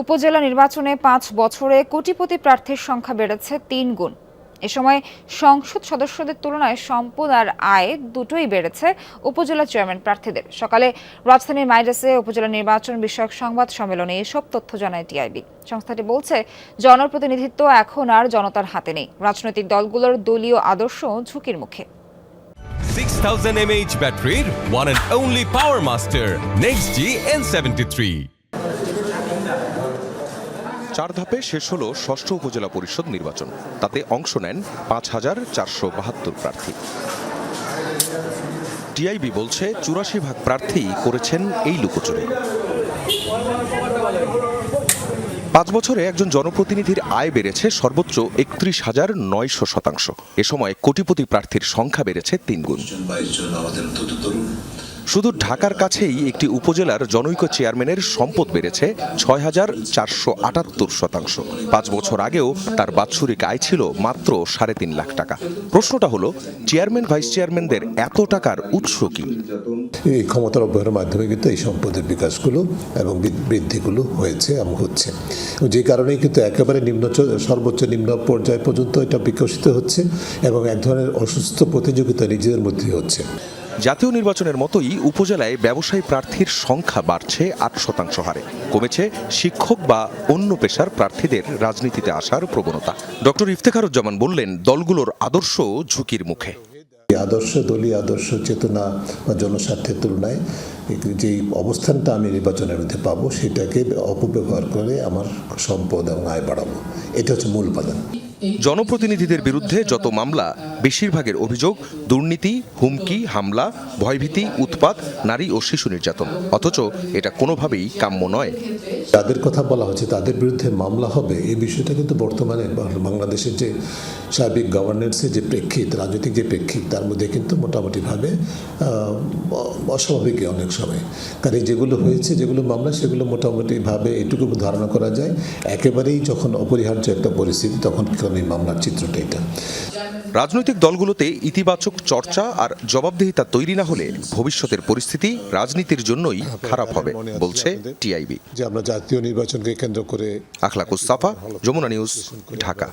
উপজেলা নির্বাচনে পাঁচ বছরে কোটিপতি প্রার্থীর সংখ্যা বেড়েছে তিন গুণ। এ সময় সংসদ সদস্যদের তুলনায় সম্পদ আর আয় দুটোই বেড়েছে উপজেলা চেয়ারম্যান প্রার্থীদের। সকালে রাজধানীর মাইডাসে উপজেলা নির্বাচন বিষয়ক সংবাদ সম্মেলনে এসব তথ্য জানায় টিআইবি। সংস্থাটি বলছে, জনপ্রতিনিধিত্ব এখন আর জনতার হাতে নেই। রাজনৈতিক দলগুলোর দলীয় আদর্শ ঝুঁকির মুখে। 6000 mAh ব্যাটারির one and only power master, next G N73 চার ধাপে শেষ হল ষষ্ঠ উপজেলা পরিষদ নির্বাচন। তাতে অংশ নেন পাঁচ হাজার চারশো বাহাত্তর প্রার্থী। টিআইবি বলছে চুরাশি ভাগ প্রার্থী করেছেন এই লুকোচুরি পাঁচ বছরে একজন জনপ্রতিনিধির আয় বেড়েছে সর্বোচ্চ একত্রিশ হাজার নয়শো শতাংশ। এ সময় কোটিপতি প্রার্থীর সংখ্যা বেড়েছে তিন গুণ শুধু ঢাকার কাছেই একটি উপজেলার জনৈক চেয়ারম্যানের সম্পদ বেড়েছে ছয় হাজার চারশো আটাত্তর শতাংশ। পাঁচ বছর আগেও তার বাৎসরিক আয় ছিল মাত্র সাড়ে তিন লাখ টাকা। প্রশ্নটা হলো, চেয়ারম্যান, ভাইস চেয়ারম্যানদের এত টাকার উৎস কি? এই ক্ষমতার অব্যবহারের মাধ্যমে কিন্তু এই সম্পদের বিকাশগুলো এবং বৃদ্ধিগুলো হয়েছে এবং হচ্ছে। যে কারণে কিন্তু একেবারে নিম্ন সর্বোচ্চ নিম্ন পর্যায় পর্যন্ত এটা বিকশিত হচ্ছে এবং এক ধরনের অসুস্থ প্রতিযোগিতা নিজেদের মধ্যে হচ্ছে। জাতীয় নির্বাচনের মতোই উপজেলায় ব্যবসায়ী প্রার্থীর সংখ্যা বাড়ছে আট শতাংশ হারে। কমেছে শিক্ষক বা অন্য পেশার প্রার্থীদের রাজনীতিতে আসার প্রবণতা। ডক্টর ইফতেখারুজ্জামান বললেন, দলগুলোর আদর্শ ঝুঁকির মুখে। আদর্শ দলীয় আদর্শ চেতনা বা জনস্বার্থের তুলনায় যে অবস্থানটা আমি নির্বাচনের মধ্যে পাবো সেটাকে অপব্যবহার করে আমার সম্পদ এবং আয় বাড়াবো। এটা হচ্ছে মূল উপাদান। জনপ্রতিনিধিদের বিরুদ্ধে যত মামলা বেশিরভাগের অভিযোগ দুর্নীতি হুমকি হামলা ভয়ভীতি উৎপাত নারী ও শিশু নির্যাতন। অথচ এটা কোনোভাবেই কাম্য নয়। যাদের কথা বলা হচ্ছে তাদের বিরুদ্ধে মামলা হবে এই বিষয়টা কিন্তু বর্তমানে বাংলাদেশের যে সার্বিক গভর্নেন্সের যে প্রেক্ষিত রাজনৈতিক যে প্রেক্ষিত তার মধ্যে কিন্তু মোটামুটিভাবে অস্বাভাবিক অনেক সময়। কারণ যেগুলো হয়েছে যেগুলো মামলা সেগুলো মোটামুটিভাবে এটুকু ধারণা করা যায়। একেবারেই যখন অপরিহার্য একটা পরিস্থিতি তখন কেন এই মামলার চিত্রটা এটা? রাজনৈতিক দলগুলোতে ইতিবাচক চর্চা আর জবাবদিহিতা তৈরি না হলে ভবিষ্যতের পরিস্থিতি রাজনীতির জন্যই খারাপ হবে বলছে টিআইবি। যে আমরা জাতীয় নির্বাচনকে কেন্দ্র করে আখলাকুস সাফা যমুনা নিউজ ঢাকা।